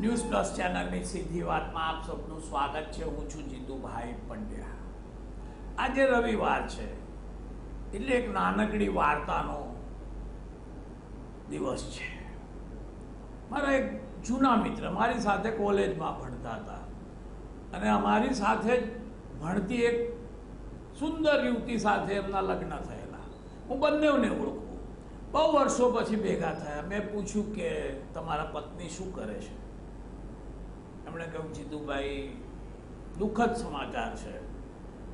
News plus ચેનલની સીધી વાતમાં આપ સૌનું સ્વાગત છે. હું છું જીતુભાઈ પંડ્યા. આજે રવિવાર છે. એટલે એક નાનકડી વાર્તાનો દિવસ છે. મારા એક જૂના મિત્ર મારી સાથે કોલેજમાં ભણતા હતા. અને અમારી સાથે જ ભણતી એક સુંદર યુવતી સાથે એમના લગ્ન થયેલા. હું બંનેઓને ઓળખું. બહુ વર્ષો પછી ભેગા થયા. મેં પૂછ્યું કે તમારા પત્ની શું કરે છે? એમણે કહ્યું, જીતુભાઈ, દુઃખદ સમાચાર છે.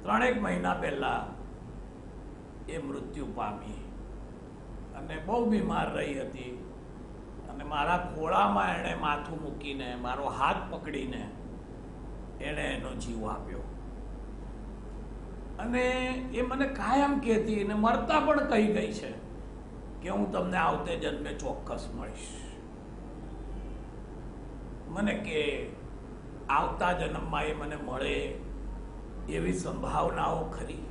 ત્રણેક મહિના પહેલાં એ મૃત્યુ પામી અને બહુ બીમાર રહી હતી અને મારા ખોળામાં એણે માથું મૂકીને, મારો હાથ પકડીને એણે એનો જીવ આપ્યો. અને એ મને કાયમ કહેતી અને મરતા પણ કહી ગઈ છે કે હું તમને આવતે જન્મે ચોક્કસ મળીશ. મને કે આવતા જન્મમાં એ મને મળે એવી સંભાવનાઓ ખરી.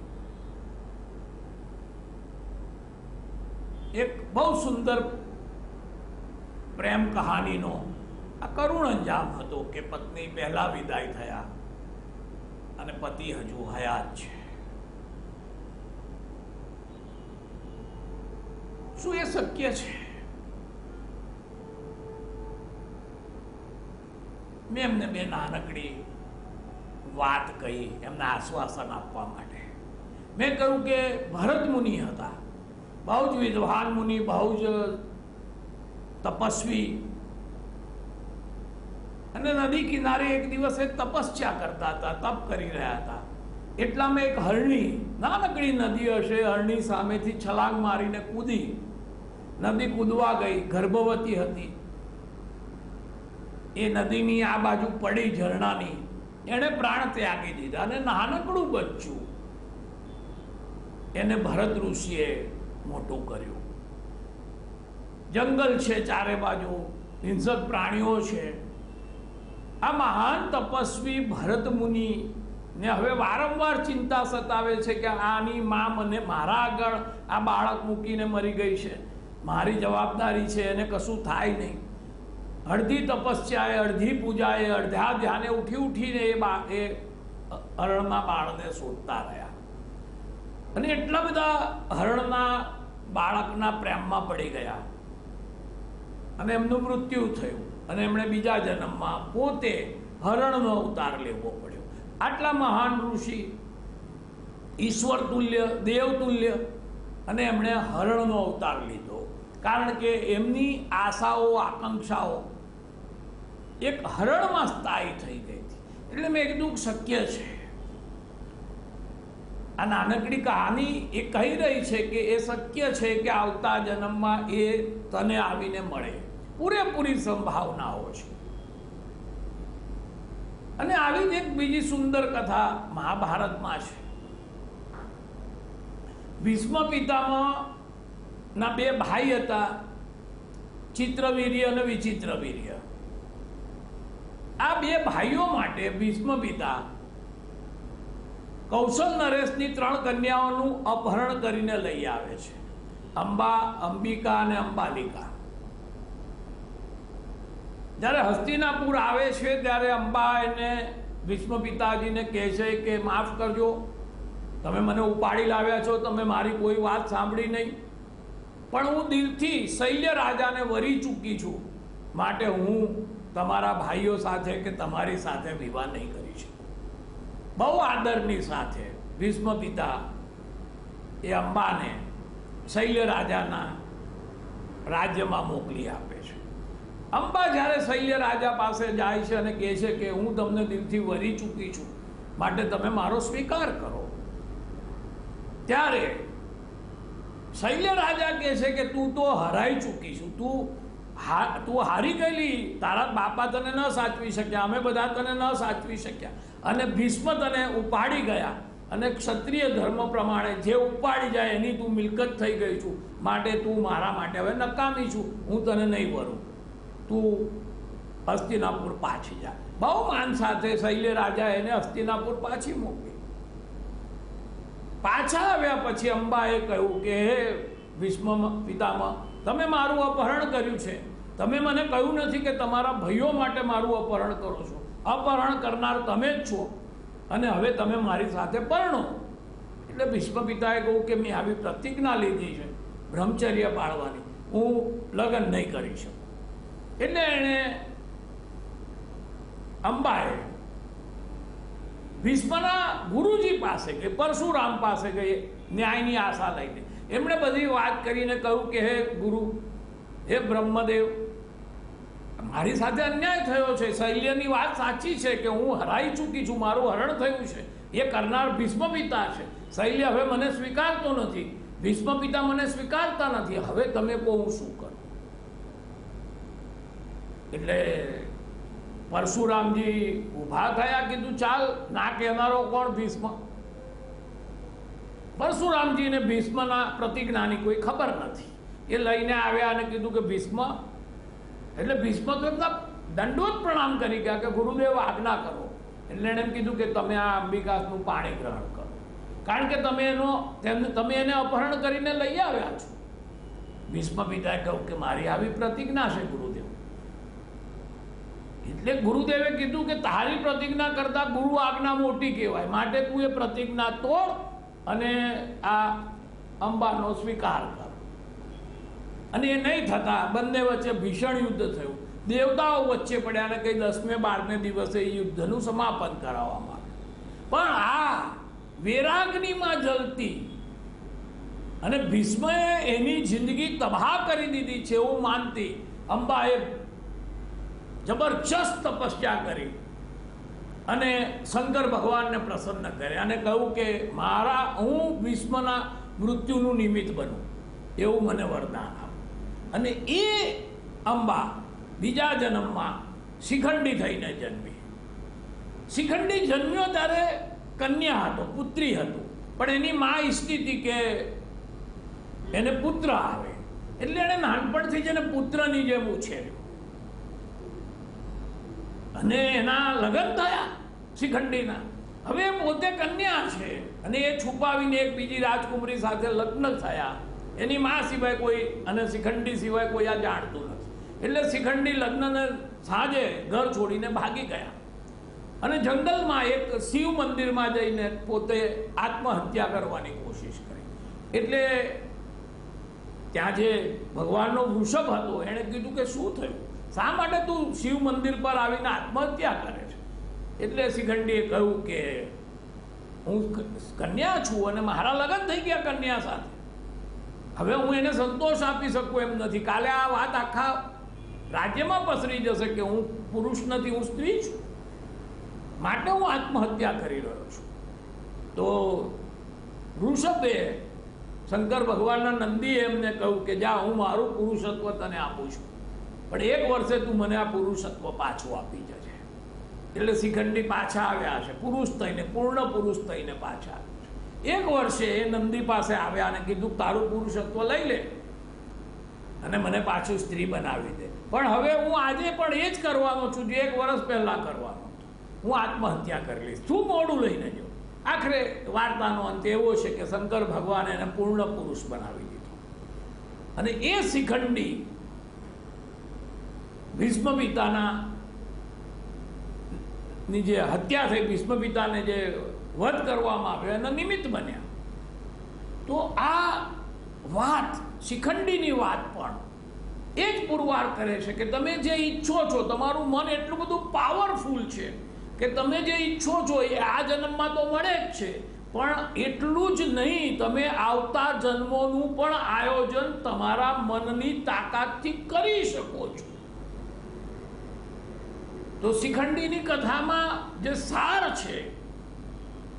એક બહુ સુંદર પ્રેમ કહાનીનો આ કરુણ અંજામ હતો કે પત્ની પહેલા વિદાય થયા અને પતિ હજુ હયાત છે. શું એ શક્ય છે? મેં એમને બે નાનકડી વાત કહી એમને આશ્વાસન આપવા માટે. મેં કહ્યું કે ભરત મુનિ હતા. બહુ જ વિદ્વાન મુનિ બહુ જ તપસ્વી. અને નદી કિનારે એક દિવસે તપસ્યા કરતા હતા, તપ કરી રહ્યા હતા. એટલામાં એક હરણી, નાનકડી નદી હશે, હરણી સામેથી છલાંગ મારીને કૂદી. નદી કૂદવા ગઈ, ગર્ભવતી હતી. એ નદીની આ બાજુ પડી ઝરણાની. એણે પ્રાણ ત્યાગી દીધા અને નાનકડું બચ્ચું એને ભરત ઋષિએ મોટું કર્યું. જંગલ છે ચારે બાજુ, હિંસક પ્રાણીઓ છે. આ મહાન તપસ્વી ભરત મુનિ ને હવે વારંવાર ચિંતા સતાવે છે કે આની મા મને મારા આગળ આ બાળક મૂકીને મરી ગઈ છે. મારી જવાબદારી છે, એને કશું થાય નહીં. અડધી તપસ્યાએ, અડધી પૂજાએ, અડધા ધ્યાને ઉઠી ઉઠીને એ બા એ હરણના બાળને શોધતા રહ્યા. અને એટલા બધા હરણના બાળકના પ્રેમમાં પડી ગયા. અને એમનું મૃત્યુ થયું. અને એમણે બીજા જન્મમાં પોતે હરણનો અવતાર લેવો પડ્યો. આટલા મહાન ઋષિ, ઈશ્વર તુલ્ય, દેવ તુલ્ય, અને એમણે હરણનો અવતાર લીધો. કારણ કે એમની આશાઓ, આકાંક્ષાઓ એક હરણમાં સ્થાયી થઈ ગઈ હતી. એટલે મેં કીધું શક્ય છે. આ નાનકડી કહાની એ કહી રહી છે કે એ શક્ય છે કે આવતા જન્મમાં એ તને આવીને મળે. પૂરેપૂરી સંભાવનાઓ છે. અને આવી જ એક બીજી સુંદર કથા મહાભારતમાં છે. ભીષ્મ પિતામાં ના બે ભાઈ હતા, ચિત્રવીર્ય અને વિચિત્રવીર્ય. આ બે ભાઈઓ માટે ભીષ્મ પિતા કૌશલ નરેશની ત્રણ કન્યાઓનું અપહરણ કરીને લઈ આવે છે. અંબા, અંબિકા અને અંબાલિકા. જ્યારે હસ્તિનાપુર આવે છે ત્યારે અંબા એને ભીષ્મ પિતાજીને કહે છે કે માફ કરજો, તમે મને ઉપાડી લાવ્યા છો, તમે મારી કોઈ વાત સાંભળી નહીં. પણ હું દિલથી શૈલ્ય રાજાને વરી ચૂકી છું. માટે હું તમારા ભાઈઓ સાથે કે તમારી સાથે વિવાહ નહીં કરી શકું. બહુ આદરની સાથે ભીષ્મ પિતા એ અંબાને શૈલ્ય રાજાના રાજ્યમાં મોકલી આપે છે. અંબા જ્યારે શૈલ્ય રાજા પાસે જાય છે અને કહે છે કે હું તમને દિલથી વરી ચૂકી છું, માટે તમે મારો સ્વીકાર કરો. ત્યારે શૈલ્ય રાજા કહે છે કે તું તો હરાઈ ચૂકી છું, તું હા, તું હારી ગયેલી. તારા બાપા તને ન સાચવી શક્યા, અમે બધા તને ન સાચવી શક્યા. અને ભીષ્મ તને ઉપાડી ગયા. અને ક્ષત્રિય ધર્મ પ્રમાણે જે ઉપાડી જાય એની તું મિલકત થઈ ગઈ છું. માટે તું મારા માટે હવે નકામી છું. હું તને નહીં વરું. તું હસ્તિનાપુર પાછી જા. બહુ માન સાથે શૈલ્ય રાજા એને હસ્તિનાપુર પાછી મોકલી. પાછા આવ્યા પછી અંબાએ કહ્યું કે, હે ભીષ્મ પિતામાં તમે મારું અપહરણ કર્યું છે. તમે મને કહ્યું નથી કે તમારા ભાઈઓ માટે મારું અપહરણ કરો છો. અપહરણ કરનાર તમે જ છો. અને હવે તમે મારી સાથે પરણો. એટલે ભીષ્મ પિતાએ કહ્યું કે મેં આવી પ્રતિજ્ઞા લીધી છે બ્રહ્મચર્ય પાળવાની. હું લગ્ન નહીં કરી શકું. એટલે એણે અંબાએ ભીષ્મના ગુરુજી પાસે ગઈ, પરશુરામ પાસે ગઈ, ન્યાયની આશા લઈને એમણે બધી વાત કરીને કહ્યું કે હે ગુરુ, હે બ્રહ્મદેવ મારી સાથે અન્યાય થયો છે. શૈલ્યની વાત સાચી છે કે હું હરાઈ ચૂકી છું, મારું હરણ થયું છે. એ કરનાર ભીષ્મ પિતા છે. શૈલ્ય હવે મને સ્વીકારતો નથી. ભીષ્મ પિતા મને સ્વીકારતા નથી. હવે તમે કહો હું શું કરું? એટલે પરશુરામજી ઊભા થયા, કીધું, ચાલ, ના કહેનારો કોણ ભીષ્મ? પરશુરામજીને ભીષ્મના પ્રતિજ્ઞાની કોઈ ખબર નથી. એ લઈને આવ્યા અને કીધું કે, ભીષ્મ એટલે ભીષ્મ તો દંડોત પ્રણામ કરી ગયા કે ગુરુદેવ આજ્ઞા કરો. એટલે એમ કીધું કે તમે આ અંબિકાસનું પાણી ગ્રહણ કરો. કારણ કે તમે એનો તમે એને અપહરણ કરીને લઈ આવ્યા છો. ભીષ્મ પિતાએ કહ્યું કે મારી આવી પ્રતિજ્ઞા છે ગુરુદેવ. એટલે ગુરુદેવે કીધું કે તારી પ્રતિજ્ઞા કરતા ગુરુ આજ્ઞા મોટી કહેવાય. માટે તું એ પ્રતિજ્ઞા તોડ અને આ અંબાનો સ્વીકાર કર. અને એ નહીં થતા, બંને વચ્ચે ભીષણ યુદ્ધ થયું. દેવતાઓ વચ્ચે પડ્યા અને કંઈ દસમે બારમે દિવસે યુદ્ધનું સમાપન કરાવવામાં પણ આ વેરાગ્નિમાં જલતી અને ભીષ્મએ એની જિંદગી તબાહ કરી દીધી છે એવું માનતી અંબાએ જબરજસ્ત તપસ્યા કરી અને શંકર ભગવાનને પ્રસન્ન કર્યા અને કહ્યું કે મારા, હું ભીષ્મના મૃત્યુનું નિમિત્ત બનું. એવું મને વરદાન અને એ અંબા બીજા જન્મમાં શિખંડી થઈને જન્મી. શિખંડી જન્મ્યો ત્યારે કન્યા હતો, પુત્રી હતું. પણ એની મા ઈચ્છતી હતી કે એને પુત્ર આવે. એટલે એણે નાનપણથી જ એને પુત્રની જેમ ઉછેર્યો. અને એના લગ્ન થયા શિખંડીના. હવે પોતે કન્યા છે અને એ છુપાવીને એક બીજી રાજકુમારી સાથે લગ્ન થયા. એની મા સિવાય કોઈ અને શિખંડી સિવાય કોઈ આ જાણતું નથી. એટલે શિખંડી લગ્નને સાંજે ઘર છોડીને ભાગી ગયા. અને જંગલમાં એક શિવ મંદિરમાં જઈને પોતે આત્મહત્યા કરવાની કોશિશ કરી. એટલે ત્યાં જે ભગવાનનો વૃષભ હતો, એણે કીધું કે શું થયું? શા માટે તું શિવ મંદિર પર આવીને આત્મહત્યા કરે છે? એટલે શિખંડીએ કહ્યું કે હું કન્યા છું અને મારા લગ્ન થઈ ગયા કન્યા સાથે. હવે હું એને સંતોષ આપી શકું એમ નથી. કાલે આ વાત આખા રાજ્યમાં પસરી જશે કે હું પુરુષ નથી, હું સ્ત્રી છું. માટે હું આત્મહત્યા કરી રહ્યો છું. તો વૃષભે શંકર ભગવાનના નંદીએ એમને કહ્યું કે જા, હું મારું પુરુષત્વ તને આપું છું. પણ એક વર્ષે તું મને આ પુરુષત્વ પાછું આપી જજે. એટલે શિખંડી પાછા આવ્યા છે. પુરુષ થઈને, પૂર્ણ પુરુષ થઈને પાછા આવ્યા. એક વર્ષે એ નંદી પાસે આવ્યા અને કીધું, તારું પુરુષત્વ લઈ લે. અને મને પાછું સ્ત્રી બનાવી દે. પણ હવે હું આજે પણ એ જ કરવાનો છું જે એક વર્ષ પહેલાં કરવાનો હું આત્મહત્યા કરી લઈશ. શું મોડું લઈને જો આખરે વાર્તાનો અંત એવો છે કે શંકર ભગવાને એને પૂર્ણ પુરુષ બનાવી દીધો. અને એ શિખંડી ભીષ્મ પિતાના ની જે હત્યા થઈ, ભીષ્મ પિતાને જે વધ કરવામાં આવ્યો, એના નિમિત્ત બન્યા. તો આ વાત, શિખંડીની વાત પણ એ જ પુરવાર કરે છે કે તમે જે ઈચ્છો છો, તમારું મન એટલું બધું પાવરફુલ છે કે તમે જે ઈચ્છો છો એ આ જન્મમાં તો મળે જ છે, પણ એટલું જ નહીં, તમે આવતા જન્મોનું પણ આયોજન તમારા મનની તાકાતથી કરી શકો છો. તો શિખંડીની કથામાં જે સાર છે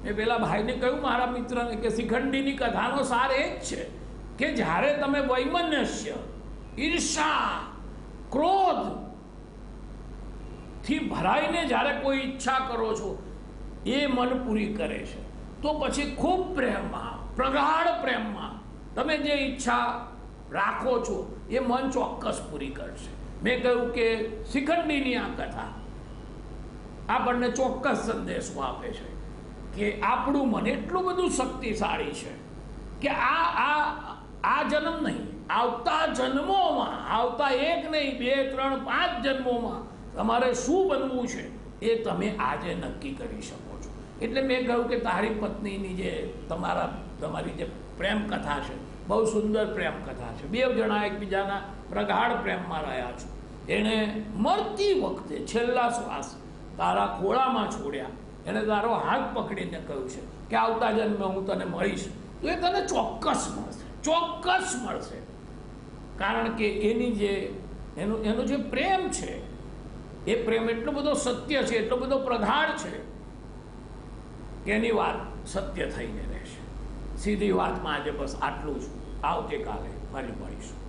મેં પેલા ભાઈને કહ્યું મારા મિત્રને કે શિખંડીની કથાનો સાર એ જ છે કે જ્યારે તમે વૈમનસ્ય, ઈર્ષા, ક્રોધથી ભરાઈને જ્યારે કોઈ ઈચ્છા કરો છો, એ મન પૂરી કરે છે. તો પછી ખૂબ પ્રેમમાં, પ્રગાઢ પ્રેમમાં તમે જે ઈચ્છા રાખો છો, એ મન ચોક્કસ પૂરી કરશે. મેં કહ્યું કે શિખંડીની આ કથા આપણને ચોક્કસ સંદેશો આપે છે. કે આપણું મન એટલું બધું શક્તિશાળી છે કે આ આ આ જન્મ નહીં, આવતા જન્મોમાં, આવતા એક નહીં, બે, ત્રણ, પાંચ જન્મોમાં તમારે શું બનવું છે એ તમે આજે નક્કી કરી શકો છો. એટલે મેં કહ્યું કે તારી પત્નીની જે તમારા, તમારી જે પ્રેમ કથા છે, બહુ સુંદર પ્રેમ કથા છે. બે જણા એકબીજાના પ્રગાઢ પ્રેમમાં રહ્યા છો. એણે મરતી વખતે છેલ્લા શ્વાસ તારા ખોળામાં છોડ્યા. એણે તારો હાથ પકડીને કહ્યું છે કે આવતા જન્મે હું તને મળીશ. તો એ તને ચોક્કસ મળશે ચોક્કસ મળશે. કારણ કે એની જે, એનું, એનો જે પ્રેમ છે, એ પ્રેમ એટલો બધો સત્ય છે, એટલો બધો પ્રગાઢ છે, કે એની વાત સત્ય થઈને રહેશે. સીધી વાતમાં આજે બસ આટલું જ. આવતીકાલે ફરી મળીશું.